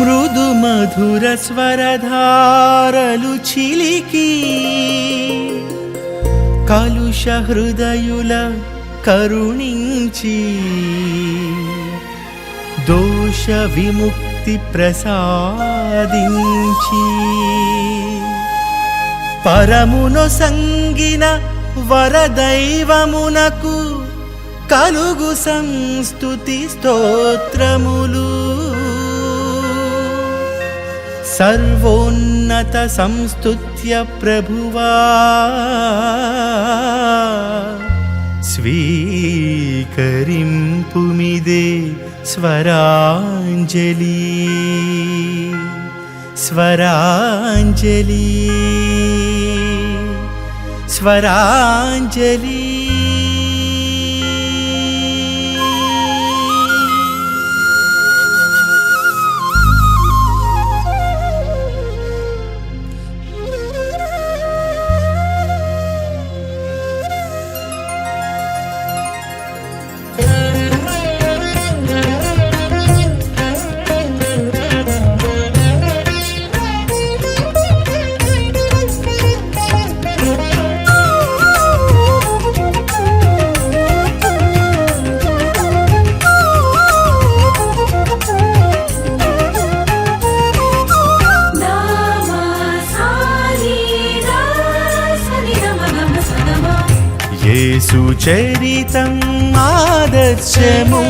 మధుర స్వరధారలు చిలికి కలుష హృదయుల కరుణించి దోష విముక్తి ప్రసాదించి పరమును సంగిన వరదైవమునకు కలుగు సంస్తుతి స్తోత్రములు. సర్వోన్నత సంస్తుత్య ప్రభువా. స్వీకరింపుమిదే స్వరాంజలి. స్వరాంజలి. స్వరాంజలి. యేసు చరితం ఆదర్శము.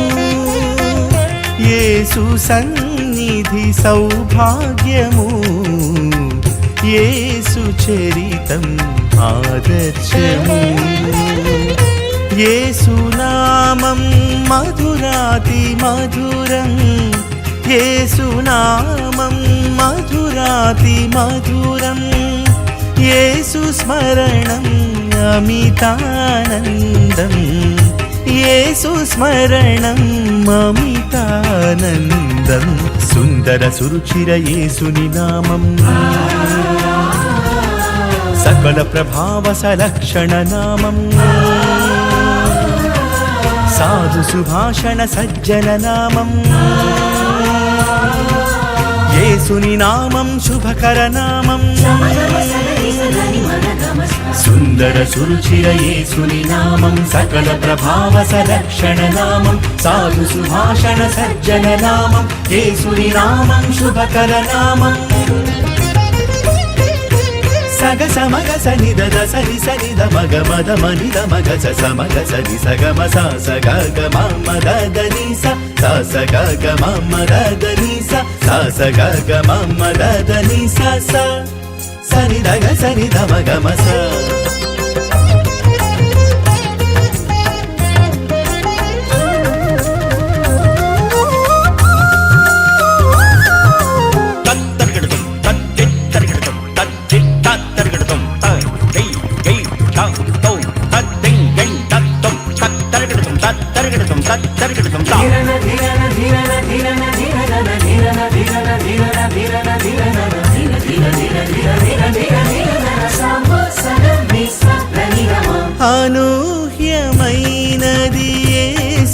యేసు సన్నిధి సౌభాగ్యము. యేసు చరితం ఆదర్శము. యేసు నామం మధురాతి మధురం. యేసు నామం మధురాతి మధురం. యేసు స్మరణం అమితానందం యేసు స్మరణం అమితానందం సుందర సురుచిర యేసుని నామం సకల ప్రభావ సలక్షణ నామం సాధు సుభాషణ సజ్జన నామం యేసుని నామం శుభకర నామం సుందర సురుచిరయేసుని నామం సకల ప్రభావ సరక్షణ నామం సాధు సుభాషణ సజ్జన నామం యేసుని నామం శుభకర నామం. సగ సమగ సని దద సని సని ద మగ మద మని ద మగ స సమగ సని సగమ స స గ గ మ మ ద ద ని స స స గ గ మ మ ద ద ని స స స గ గ మ మ ద ద ని స స సని ద గ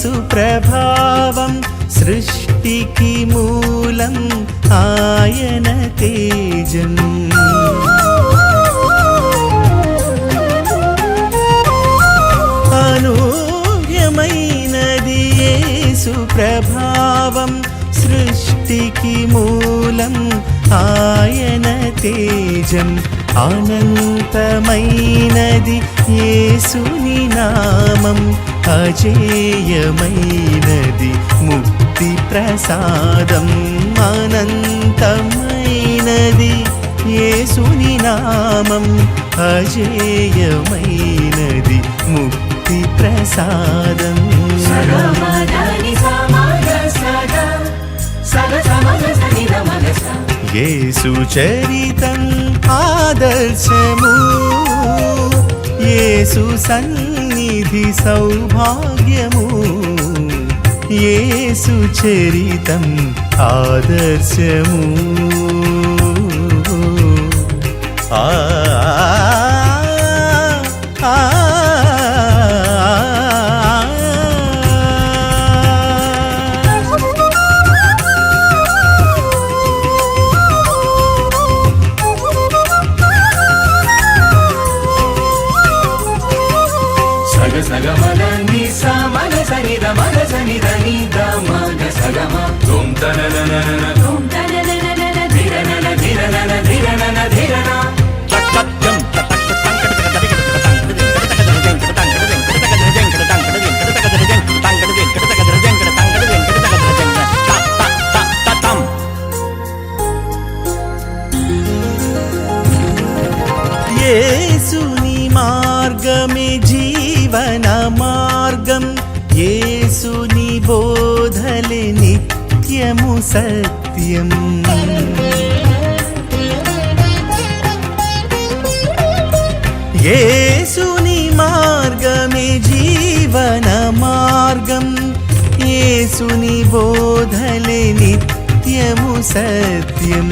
యేసు ప్రభావం సృష్టికి మూలం ఆయన తేజం. అనూహ్యమైనది యేసు ప్రభావం సృష్టికి మూలం ఆయన తేజం. అనంతమైనది యేసుని నామం అజేయమైనది ముక్తి ప్రసాదం అనంతమైనది. యేసుని నామం అజేయమైనది ముక్తి ప్రసాదం. యేసు చరితం ఆదర్శము. యేసు సన్నిధి సౌభాగ్యము. యేసు చరితం ఆదర్శము. ఆ యేసుని బోధలే నిత్యము సత్యం. యేసుని మార్గమే జీవన మార్గం. యేసుని బోధలే నిత్యము సత్యం.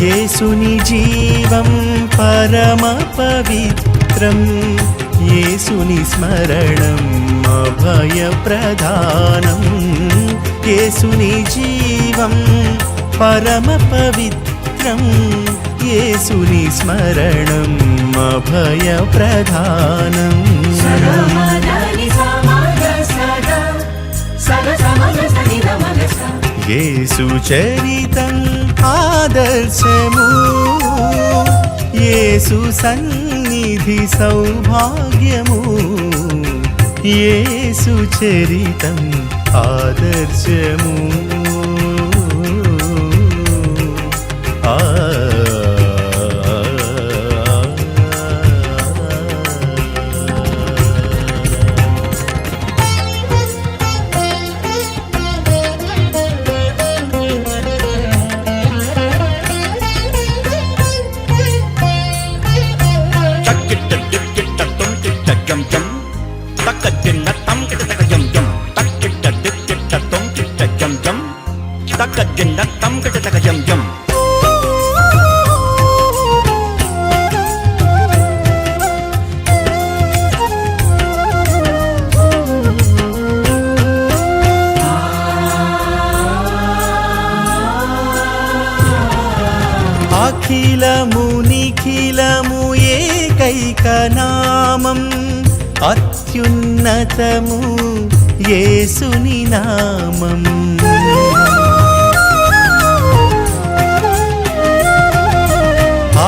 యేసుని జీవం పరమ పవిత్రం. యేసుని స్మరణం అభయ ప్రధానం యేసుని జీవం పరమ పవిత్రం యేసుని స్మరణం అభయ ప్రధానం యేసు చరితం ఆదర్శము యేసు చరితం ఆదర్శము. నామం అత్యున్నతము యేసుని నామం.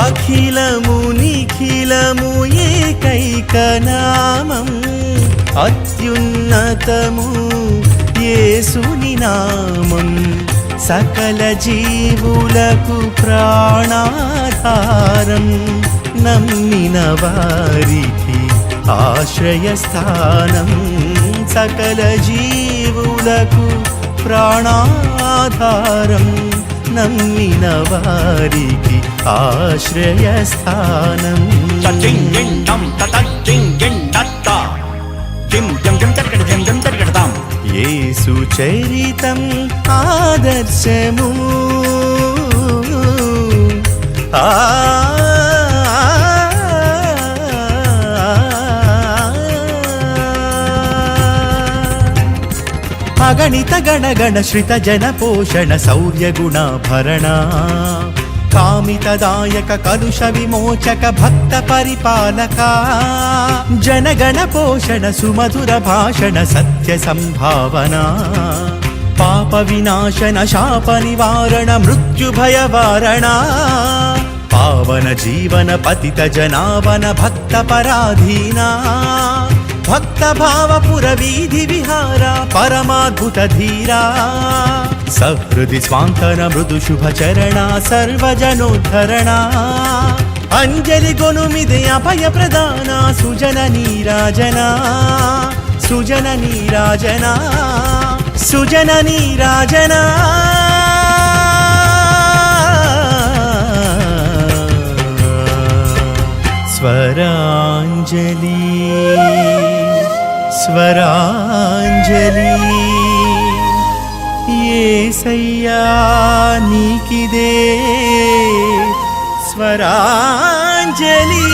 అఖిలము నిఖిలము ఏకైక నామం అత్యున్నతము యేసుని నామం. సకల జీవులకు ప్రాణాధారం నమ్మిన వారికి ఆశ్రయస్థానం సకల జీవులకు ప్రాణాధారం నమ్మిన వారికి ఆశ్రయస్థానం. యేసు చరితం ఆదర్శము. ఆ అగణిత గణగణ శ్రిత జన పోషణ శౌర్య గుణాభరణ కామితదాయక కలుష విమోచక భక్త పరిపాలక. జనగణ పోషణ సుమధుర భాషణ సత్య సంభావన. పాప వినాశన శాప నివారణ మృత్యు భయవారణ పావన జీవన పతిత జనావన భక్త పరాధీనా. भक्त भाव पुरवीधि विहार परमाद्भुत धीरा सहृदि स्वान्तन मृदुशुभचरणा सर्वजनोद्धरणा नीराजना सुजन नीराजना सुजन नीराजना स्वरांजलि। అంజలి స్వరాంజలి ఏసయ్యా నీకిదే స్వరాంజలి.